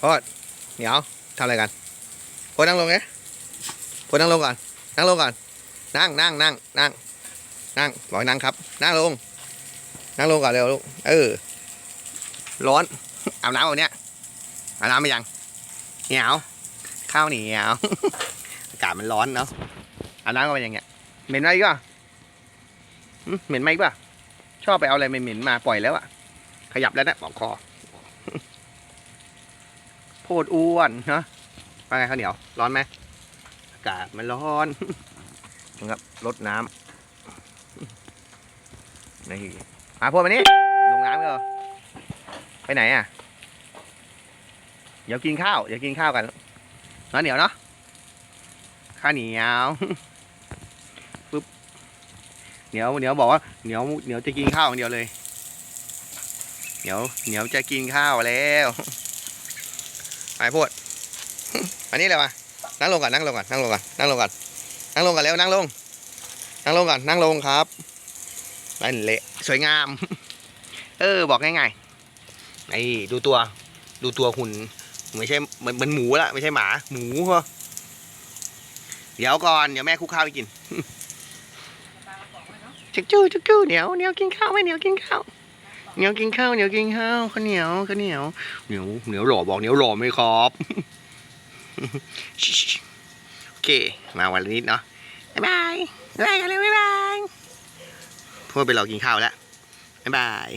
โพดเหนียวทำอะไรกันโพดนั่งลงไงโพดนั่งลงก่อน นั่งลงก่อน นั่งนั่งนั่งนั่งนั่งบอกนั่งครับ นั่งลง นั่งลงก่อนเร็วลูก เออ ร้อน อาบน้ำเอาเนี้ยอาบน้ำไปยัง เหนียว ข้าวเหนียว อากาศมันร้อนเนาะ อาบน้ำก็เป็นอย่างเงี้ย เหม็นไหมอีก็เหม็นไหมกป่ะชอบไปเอาอะไรเหม็นๆมาปล่อยแล้วอะขยับแล้วนะบอกคอ โพดอ้วนเนาะว่าไงข้าวเหนียว ร้อนไหมอากาศมันร้อนนะครับรดน้ำนี่มาพวกมานี่ลงน้ำก็ไปไหนอะ เดี๋ยวกินข้าว เดี๋ยวกินข้าวกันน้อเหนียวเนาะข้าวเหนียวปึ๊บเหนียวเหนียวบอกว่าเหนียวเหนียวจะกินข้าวอย่างเดียวเลย เหนียวเหนียวจะกินข้าวแล้ว ไปพูดอันนี้เลยมานั่งลงก่อนนั่งลงก่อนนั่งลงก่อนนั่งลงก่อนนั่งลงก่อนเร็วนั่งลง นั่งลงก่อนนั่งลงครับนั่นเละสวยงาม เออ บอกง่ายๆไอ้ดูตัว ดูตัวหุ่นไม่ใช่เหมือนเหมือนหมูละไม่ใช่หมา หมูเหรอเดี๋ยวก่อนเดี๋ยวแม่คุกข้าวให้กินจุกจู้จุกจู้เหนียวเหนียวกินข้าวไหมเหนียวกินข้าว เหนียวกินข้าวเหนียวกินข้าวข้าวเหนียวข้าวเหนียวเหนียวเหนียวหล่อบอกเหนียวหล่อไหมครับโอเค มาวันละนิดเนาะบ๊ายบายบ๊ายบายกันเลยบ๊ายบายพวกไปรอกินข้าวแล้วบ๊ายบาย